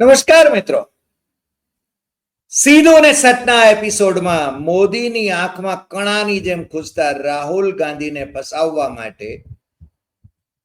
નમસ્કાર મિત્રો. સીધો ને સતના એપિસોડમાં મોદીની આંખમાં કણાની જેમ ખુસતા રાહુલ ગાંધીને ફસાવવા માટે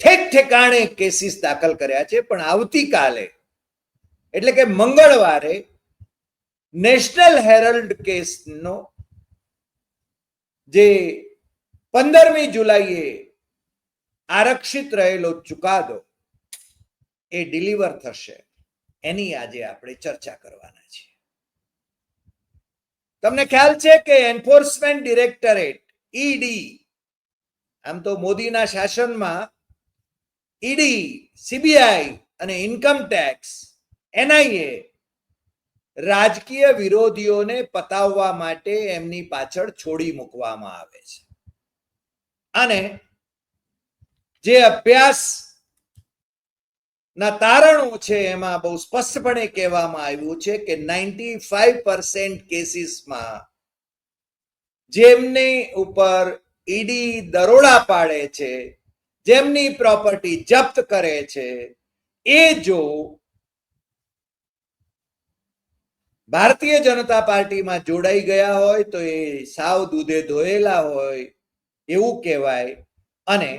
ઠેક ઠેકાણે કેસીસ દાખલ કર્યા છે, પણ આવતીકાલે, એટલે કે મંગળવારે, નેશનલ હેરલ્ડ કેસનો જે પંદરમી જુલાઈએ આરક્ષિત રહેલો ચુકાદો એ ડિલિવર થશે. એની આજે આપણે ચર્ચા કરવાના છે તમને ખ્યાલ છે કે એન્ફોર્સમેન્ટ ડિરેક્ટરેટ, ઈડી, આમ તો મોદીના શાસનમાં ઈડી, સીબીઆઈ અને ઇન્કમ ટેક્સ, એનઆઈએ રાજકીય વિરોધીઓને પતાવવા માટે એમની પાછળ છોડી મૂકવામાં આવે છે. અને જે અભ્યાસ ના તારણો છે એમાં બહુ સ્પષ્ટપણે કહેવામાં આવ્યું છે કે નાઇન્ટી ફાઈવ પર્સેન્ટ કેસીસમાં જેમની ઉપર ઈડી દરોડા પાડે છે, જેમની પ્રોપર્ટી જપ્ત કરે છે, એ જો ભારતીય જનતા પાર્ટીમાં જોડાઈ ગયા હોય તો એ સાવ દૂધે ધોયેલા હોય એવું કહેવાય. અને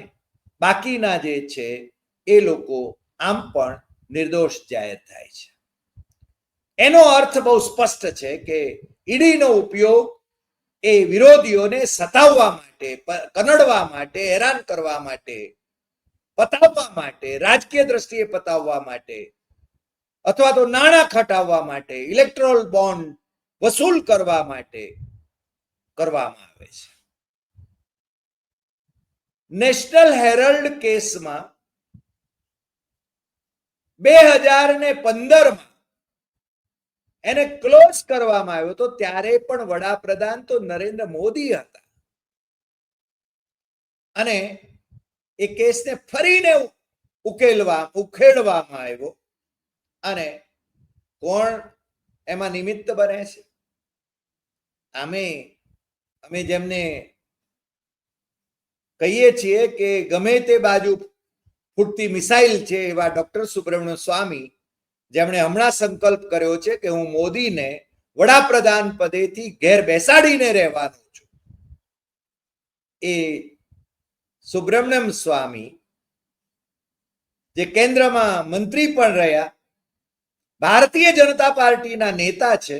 બાકીના જે છે એ લોકો આમ પણ નિર્દોષ જાહેર થાય છે. એનો અર્થ બહુ સ્પષ્ટ છે કે ઈડીનો ઉપયોગ એ વિરોધીઓને સતાવવા માટે કનડવા માટે, હેરાન કરવા માટે, પતાવવા માટે, રાજકીય દ્રષ્ટિએ પતાવવા માટે અથવા તો નાણાં ખટાવવા માટે, ઇલેક્ટ્રોલ બોન્ડ વસૂલ કરવા માટે કરવામાં આવે છે. નેશનલ હેરલ્ડ કેસમાં બે હજાર ને પંદરમાં એને ક્લોઝ કરવામાં આવ્યો તો ત્યારે પણ વડાપ્રધાન તો નરેન્દ્ર મોદી હતા. અને એ કેસને ફરીને ઉકેલવા, ઉખેડવામાં આવ્યો. અને કોણ એમાં નિમિત્ત બને છે? અમે અમે જેમને કહીએ છીએ કે ગમે તે બાજુ ફૂટતી મિસાઇલ છે એવા ડોક્ટર સુબ્રમણ્ય સ્વામી જેમણે હમણાં સંકલ્પ કર્યો છે કે હું મોદીને વડાપ્રધાન પદેથી ઘેર બેસાડીને રહેવાનો છું. એ સુબ્રમણ્યમ સ્વામી જે કેન્દ્રમાં મંત્રી પણ રહ્યા, ભારતીય જનતા પાર્ટીના નેતા છે,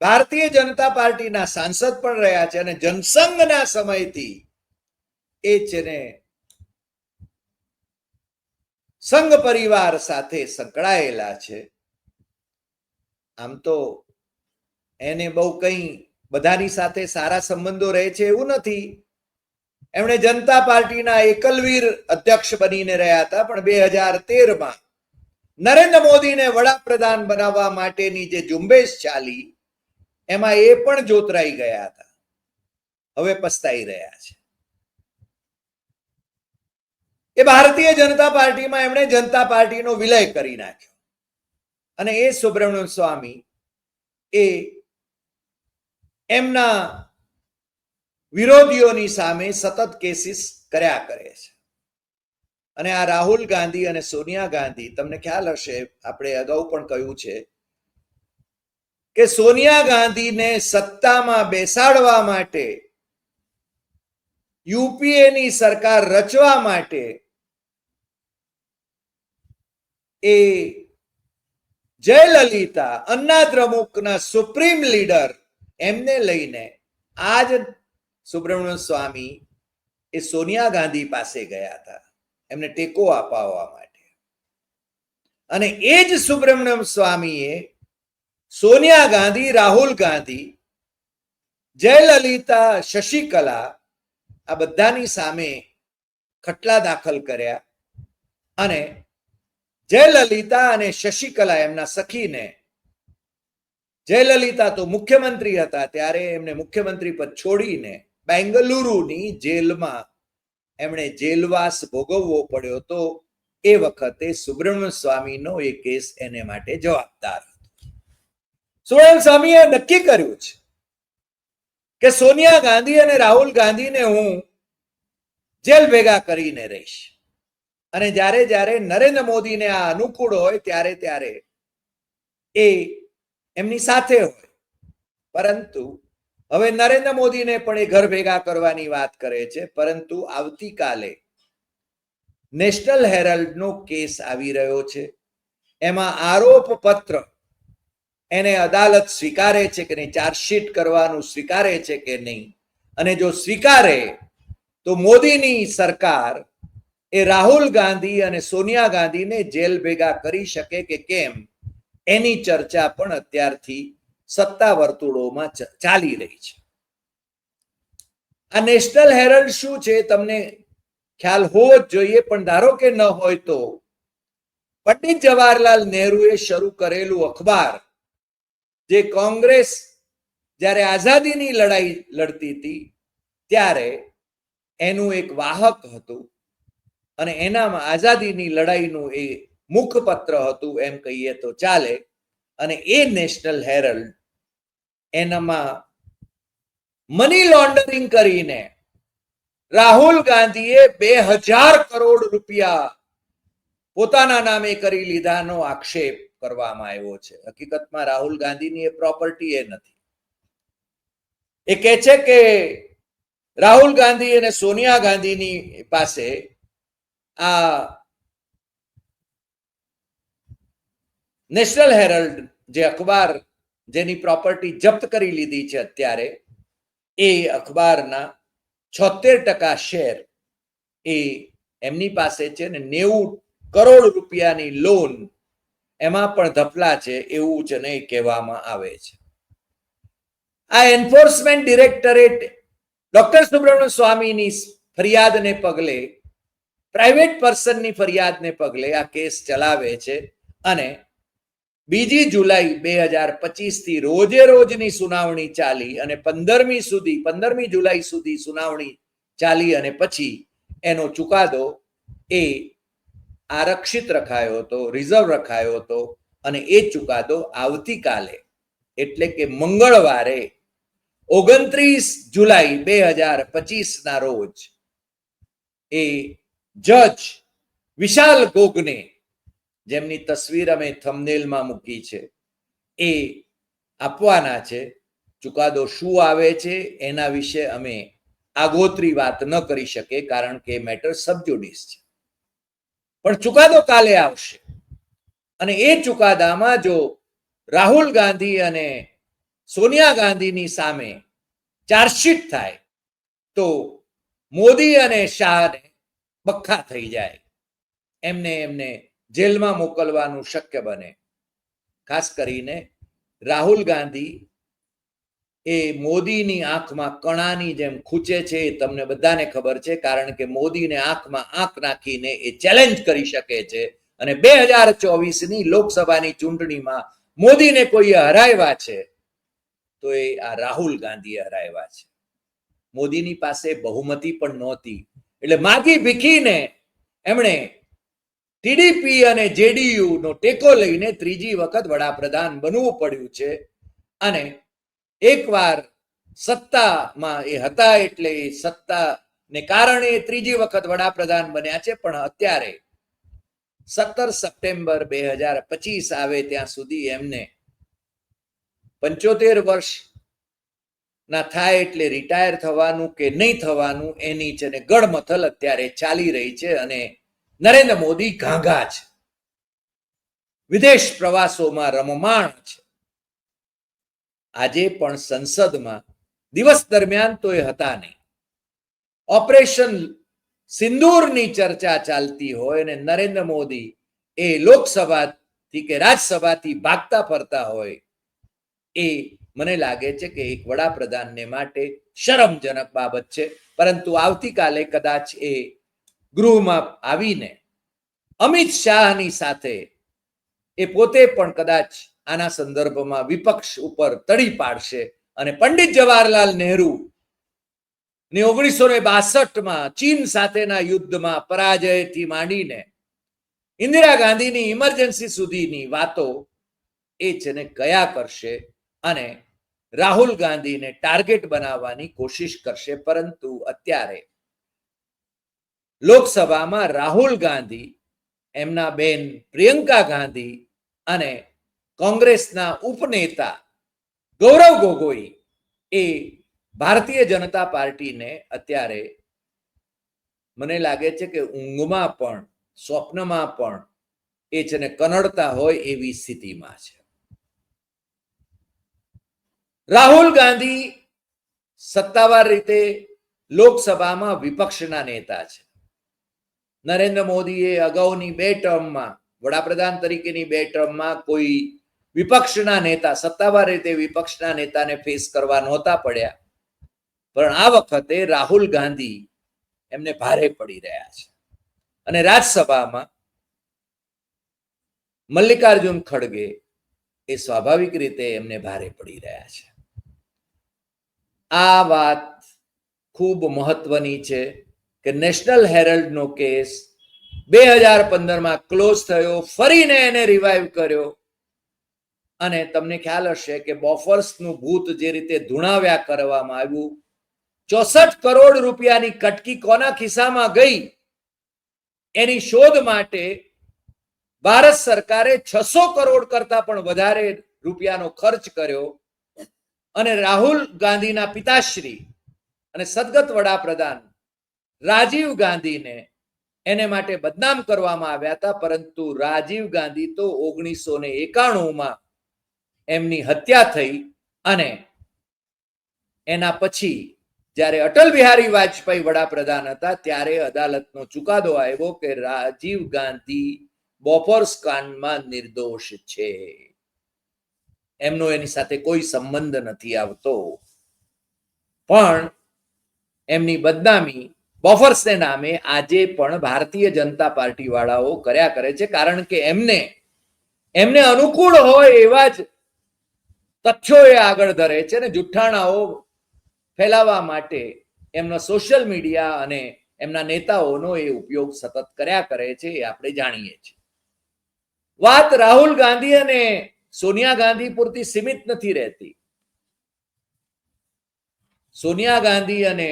ભારતીય જનતા પાર્ટીના સાંસદ પણ રહ્યા છે અને જનસંઘના સમયથી એ છે ને સંઘ પરિવાર સાથે સંકળાયેલા છે. આમ તો એને બહુ કંઈ બધાની સાથે સારા સંબંધો રહે છે એવું નથી. એમણે જનતા પાર્ટીના એકલવીર અધ્યક્ષ બનીને રહ્યા હતા, પણ બે હજાર તેરમાં નરેન્દ્ર મોદીને વડાપ્રધાન બનાવવા માટેની જે ઝુંબેશ ચાલી, એમાં એ પણ જોતરાઈ ગયા હતા. હવે પસ્તાઈ રહ્યા છે. એ ભારતીય જનતા પાર્ટીમાં એમણે જનતા પાર્ટીનો વિલય કરી નાખ્યો. અને એ સુબ્રમણ્યમ સ્વામી એ એમના વિરોધીઓની સામે સતત કેસીસ કર્યા કરે છે. અને આ રાહુલ ગાંધી અને સોનિયા ગાંધી, તમને ખ્યાલ હશે, આપણે અગાઉ પણ કહ્યું છે કે સોનિયા ગાંધીને સત્તામાં બેસાડવા માટે યુપીએની સરકાર રચવા માટે એ જયલલિતા અન્ના દ્રમુકના સુપ્રીમ લીડર, એમને લઈને આજ સુબ્રમણ્યમ સ્વામી એ સોનિયા ગાંધી પાસે ગયા હતા. એમને ટેકો અપાવવા માટે. અને એ જ સુબ્રમણ્યમ સ્વામીએ સોનિયા ગાંધી, રાહુલ ગાંધી, જયલલિતા, શશિકલા આ બધાની સામે ખટલા દાખલ કર્યા અને જયલલિતા અને શશિકલા એમના સખીને. જયલલિતા તો મુખ્યમંત્રી હતા ત્યારે એમને મુખ્યમંત્રી પદ છોડીને બેંગલુરુની જેલમાં એમણે જેલવાસ ભોગવવો પડ્યો તો એ વખતે સુબ્રમણ્ય સ્વામીનો એ કેસ એને માટે જવાબદાર હતો. સુબ્રમણ્ય સ્વામીએ નક્કી કર્યું છે કે સોનિયા ગાંધી અને રાહુલ ગાંધીને હું જેલ ભેગા કરીને રહીશ. અને જ્યારે જ્યારે નરેન્દ્ર મોદીને આ અનુકૂળ હોય ત્યારે ત્યારે એ એમની સાથે હોય. પરંતુ હવે નરેન્દ્ર મોદીને પણ એ ઘર ભેગા કરવાની વાત કરે છે. પરંતુ આવતીકાલે નેશનલ હેરલ્ડનો કેસ આવી રહ્યો છે. એમાં આરોપ પત્ર એને અદાલત સ્વીકારે છે કે નહીં, ચાર્જશીટ કરવાનું સ્વીકારે છે કે નહીં? અને જો સ્વીકારે, તો મોદીની સરકાર એ રાહુલ ગાંધી અને સોનિયા ગાંધીને જેલ ભેગા કરી શકે કે કેમ, એની ચર્ચા પણ અત્યારથી સત્તા વર્તુળોમાં ચાલી રહી છે. આ નેશનલ હેરલ્ડ શું છે તમને ખ્યાલ હોવો જ જોઈએ, પણ ધારો કે ન હોય તો પંડિત જવાહરલાલ નહેરુએ શરૂ કરેલું અખબાર, જે કોંગ્રેસ જ્યારે આઝાદીની લડાઈ લડતી હતી, ત્યારે એનું એક વાહક હતું અને એનામાં આઝાદીની લડાઈનું એ મુખપત્ર હતું એમ કહીએ તો ચાલે. અને એ નેશનલ હેરલ્ડ એનામાં મની લોન્ડરિંગ કરીને રાહુલ ગાંધીએ બે હજાર કરોડ રૂપિયા પોતાના નામે કરી લીધાનો આક્ષેપ કરવામાં આવ્યો છે. હકીકતમાં રાહુલ ગાંધીની એ પ્રોપર્ટી એ નથી. એ કહે છે કે રાહુલ ગાંધી અને સોનિયા ગાંધીની પાસે નેશનલ હેરલ્ડ જે અખબાર જેની પ્રોપર્ટી જપ્ત કરી લીધી છે અત્યારે, એ અખબારના છોતેર ટકા શેર એ એમની પાસે છે ને નેવું કરોડ રૂપિયાની લોન એમાં પણ ધપલા છે એવું જ નહીં કહેવામાં આવે છે. આ એન્ફોર્સમેન્ટ ડિરેક્ટરેટ ડોક્ટર સુબ્રમણ્ય સ્વામીની ફરિયાદને પગલે પ્રાઇવેટ પર્સનની ફરિયાદને પગલે આ કેસ ચલાવે છે અને બીજી જુલાઈ બે હજાર પચીસથી રોજે રોજની સુનાવણી ચાલી અને પંદરમી સુધી, પંદરમી જુલાઈ સુધી સુનાવણી ચાલી અને પછી એનો ચુકાદો એ આરક્ષિત રખાયો હતો, રિઝર્વ રખાયો હતો અને એ ચુકાદો આવતીકાલે, એટલે કે મંગળવારે, ઓગણત્રીસ જુલાઈ બે હજાર પચીસના રોજ એ જજ વિશાલ ગોગને, જેમની તસવીર અમે થંબનેલમાં મૂકી છે, એ આપવાના છે. ચુકાદો શું આવે છે, એના વિશે અમે આગોતરી વાત ન કરી શકે કારણ કે મેટર સબજુડિસ છે. પણ ચુકાદો કાલે આવશે. અને એ ચુકાદામાં જો રાહુલ ગાંધી અને સોનિયા ગાંધીની સામે ચાર્જશીટ થાય, તો મોદી અને શાહને બખ્ખા થઈ જાય. એમને એમને જેલમાં મોકલવાનું શક્ય બને. ખાસ કરીને રાહુલ ગાંધી એ મોદીની આંખમાં કણાની જેમ ખૂચે છે એ તમને બધાને ખબર છે, કારણ કે મોદીને આંખમાં આંખ નાખીને એ ચેલેન્જ કરી શકે છે. અને બે હજાર ચોવીસની લોકસભાની ચૂંટણીમાં મોદીને કોઈએ હરાવ્યા છે, તો એ આ રાહુલ ગાંધીએ હરાવ્યા છે. મોદીની પાસે બહુમતી પણ નહોતી. એટલે માગી ભીખીને એમણે ટીડીપી અને જેડીયુ નો ટેકો લઈને ત્રીજી વખત વડાપ્રધાન બનવું પડ્યું છે. અને એકવાર સત્તામાં એ હતા એટલે એ સત્તાને કારણે ત્રીજી વખત વડાપ્રધાન બન્યા છે. પણ અત્યારે સત્તર સપ્ટેમ્બર બે હજાર પચીસ આવે ત્યાં સુધી એમને પંચોતેર વર્ષ ના થાય એટલે રિટાયર થવાનું કે નહીં થવાનું, એની છે ને ગડમથલ અત્યારે ચાલી રહી છે અને નરેન્દ્ર મોદી ઘાંઘા છે. વિદેશ પ્રવાસોમાં રમમાણ છે. આજે પણ સંસદમાં દિવસ દરમિયાન તો એ હતા નહીં. ઓપરેશન સિંદૂરની ચર્ચા ચાલતી હોય અને નરેન્દ્ર મોદી એ લોકસભાથી કે રાજ્યસભાથી ભાગતા ફરતા હોય એ મને લાગે છે કે એક વડાપ્રધાનને માટે શરમજનક બાબત છે. પરંતુ આવતીકાલે કદાચ એ ગૃહમાં આવીને અમિત શાહની સાથે એ પોતે પણ કદાચ આના સંદર્ભમાં વિપક્ષ ઉપર તડી પાડશે. અને પંડિત જવાહરલાલ નહેરુ ને ઓગણીસો ને બાસઠમાં ચીન સાથેના યુદ્ધમાં પરાજયથી માંડીને ઇન્દિરા ગાંધીની ઇમરજન્સી સુધીની વાતો એ છે ને કયા કરશે. અને રાહુલ ગાંધીને ટાર્ગેટ બનાવવાની કોશિશ કરશે, પરંતુ અત્યારે લોકસભામાં રાહુલ ગાંધી, એમના બેન પ્રિયંકા ગાંધી અને કોંગ્રેસના ઉપનેતા ગૌરવ ગોગોઈ એ ભારતીય જનતા પાર્ટીને અત્યારે મને લાગે છે કે ઊંઘમાં પણ, સ્વપ્નમાં પણ એ છે ને કનડતા હોય એવી સ્થિતિમાં છે. રાહુલ ગાંધી સત્તાવાર રીતે લોકસભામાં વિપક્ષના નેતા છે. નરેન્દ્ર મોદીએ અગાઉની બે ટર્મમાં, વડાપ્રધાન તરીકેની બે ટર્મમાં કોઈ વિપક્ષના નેતા, સત્તાવાર રીતે વિપક્ષના નેતાને ફેસ કરવા નહોતા પડ્યા. પણ આ વખતે રાહુલ ગાંધી એમને ભારે પડી રહ્યા છે. અને રાજ્યસભામાં મલ્લિકાર્જુન ખડગે એ સ્વાભાવિક રીતે એમને ભારે પડી રહ્યા છે. આ વાત ખૂબ મહત્વની છે કે નેશનલ હેરલ્ડનો કેસ બે હજાર પંદરમાં ક્લોઝ થયો, ફરીને એને રિવાઈવ કર્યો. અને તમને ખ્યાલ હશે કે બોફર્સનું ભૂત જે રીતે ધૂણાવ્યા કરવામાં આવ્યું, ચોસઠ કરોડ રૂપિયાની કટકી કોના ખિસ્સામાં ગઈ? એની શોધ માટે ભારત સરકારે છસો કરોડ કરતા પણ વધારે રૂપિયાનો ખર્ચ કર્યો. અને રાહુલ ગાંધીના પિતાશ્રી અને સદગત વડાપ્રધાન રાજીવ ગાંધીને એને માટે બદનામ કરવામાં આવ્યા હતા, પરંતુ રાજીવ ગાંધી તો ઓગણીસો ને એકાણુંમાં એમની હત્યા થઈ અને એના પછી જ્યારે અટલ બિહારી વાજપેયી વડાપ્રધાન હતા, ત્યારે અદાલતનો ચુકાદો આવ્યો કે રાજીવ ગાંધી બોફોર્સ કાંડમાં નિર્દોષ છે. એમનો એની સાથે કોઈ સંબંધ નથી આવતો. પણ એમની બદનામી બોફર્સને નામે આજે પણ ભારતીય જનતા પાર્ટી વાળાઓ કર્યા કરે છે. કારણ કે એમને એમને અનુકૂળ હોય એવા જ તથ્યો એ આગળ ધરે છે ને જુઠ્ઠાણાઓ ફેલાવવા માટે એમના સોશિયલ મીડિયા અને એમના નેતાઓનો એ ઉપયોગ સતત કર્યા કરે છે એ આપણે જાણીએ છીએ. વાત રાહુલ ગાંધી અને સોનિયા ગાંધી પૂરતી સીમિત નથી રહેતી. સોનિયા ગાંધી અને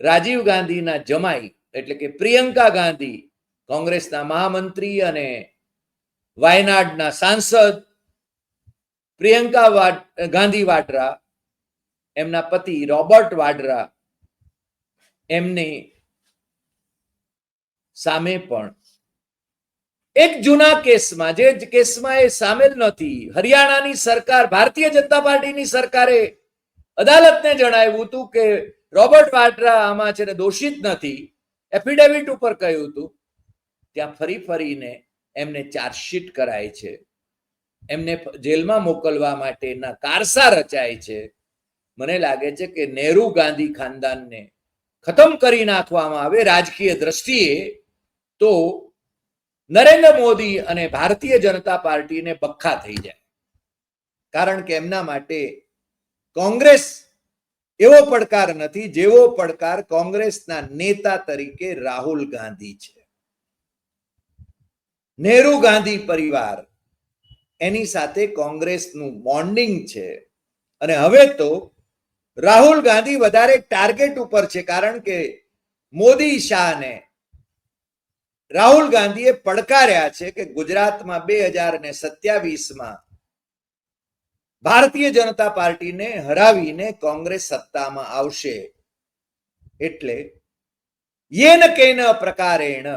રાજીવ ગાંધીના જમાઈ એટલે કે પ્રિયંકા ગાંધી કોંગ્રેસના મહામંત્રી અને વાયનાડના સાંસદ પ્રિયંકા ગાંધી વાડરા, એમના પતિ રોબર્ટ વાડરા એમની સામે પણ એક જૂના કેસમાં, જે કેસમાં એ સામેલ નથી હરિયાણાની સરકાર, ભારતીય જનતા પાર્ટીની સરકારે અદાલતને જણાવ્યું હતું કે રોબર્ટ વાડ્રા આમાં છે દોષિત નથી. એફિડેવિટ ઉપર કહ્યું હતું. ત્યાં ફરી ફરીને એમને ચાર્જશીટ કરાય છે. એમને જેલમાં મોકલવા માટેના કારસા રચાય છે. મને લાગે છે કે નેહરુ ગાંધી ખાનદાનને ખતમ કરી નાખવામાં આવે, રાજકીય દ્રષ્ટિએ, તો નરેન્દ્ર મોદી અને ભારતીય જનતા પાર્ટીને બખ્ખા થઈ જાય. કારણ કે એમના માટે કોંગ્રેસ એવો પડકાર નથી જેવો પડકાર કોંગ્રેસના નેતા તરીકે રાહુલ ગાંધી છે. નેહરુ ગાંધી પરિવાર એની સાથે કોંગ્રેસનું બોન્ડિંગ છે. અને હવે તો રાહુલ ગાંધી વધારે ટાર્ગેટ ઉપર છે કારણ કે મોદી શાહને રાહુલ ગાંધીએ પડકાર્યા છે કે ગુજરાતમાં બે હજાર ને સત્યાવીસમાં ભારતીય જનતા પાર્ટીને હરાવીને કોંગ્રેસ સત્તામાં આવશે. એટલે યેન કેન પ્રકારેણ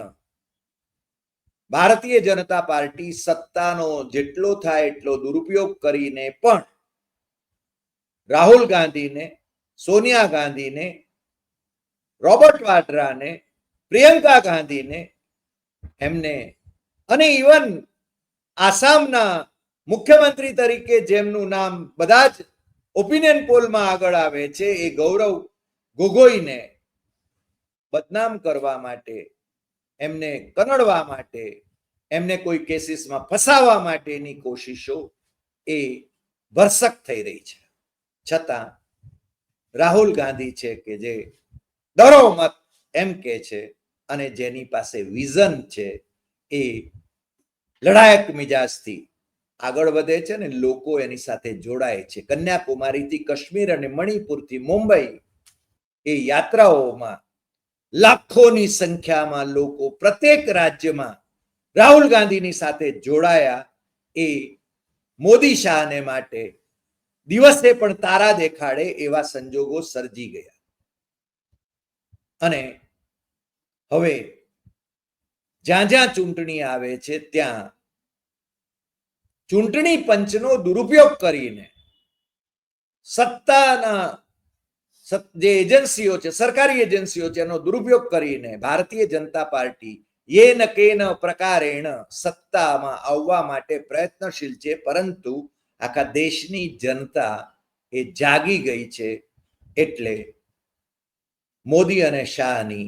ભારતીય જનતા પાર્ટી સત્તાનો જેટલો થાય એટલો દુરુપયોગ કરીને પણ રાહુલ ગાંધીને, સોનિયા ગાંધીને, રોબર્ટ વાડ્રાને, પ્રિયંકા ગાંધીને એમને. અને ઇવન આસામના મુખ્યમંત્રી તરીકે જેમનું નામ બધા જ ઓપિનિયન પોલમાં આગળ આવે છે, એ ગૌરવ ગોગોઈને બદનામ કરવા માટે, એમને કનડવા માટે, એમને કોઈ કેસીસમાં ફસાવવા માટેની કોશિશો એ ભરસક થઈ રહી છે. છતાં રાહુલ ગાંધી છે કે જે ડરો મત એમ કે છે અને જેની પાસે વિઝન છે એ લડાયક મિજાજથી આગળ વધે છે ને લોકો એની સાથે જોડાય છે. કન્યાકુમારીથી કાશ્મીર અને મણિપુરથી મુંબઈ એ યાત્રાઓમાં લાખોની સંખ્યામાં લોકો પ્રત્યેક રાજ્યમાં રાહુલ ગાંધીની સાથે જોડાયા એ મોદી શાહને માટે દિવસે પણ તારા દેખાડે એવા સંજોગો સર્જી ગયા. અને હવે જ્યાં જ્યાં ચૂંટણી આવે છે, ત્યાં ચૂંટણી પંચનો દુરુપયોગ કરીને સત્તાના જે એજન્સીઓ છે, સરકારી એજન્સીઓ છે, એનો દુરુપયોગ કરીને ભારતીય જનતા પાર્ટી યેન કેન પ્રકારેણ સત્તામાં આવવા માટે પ્રયત્નશીલ છે, પરંતુ આખા દેશની જનતા એ જાગી ગઈ છે, એટલે મોદી અને શાહની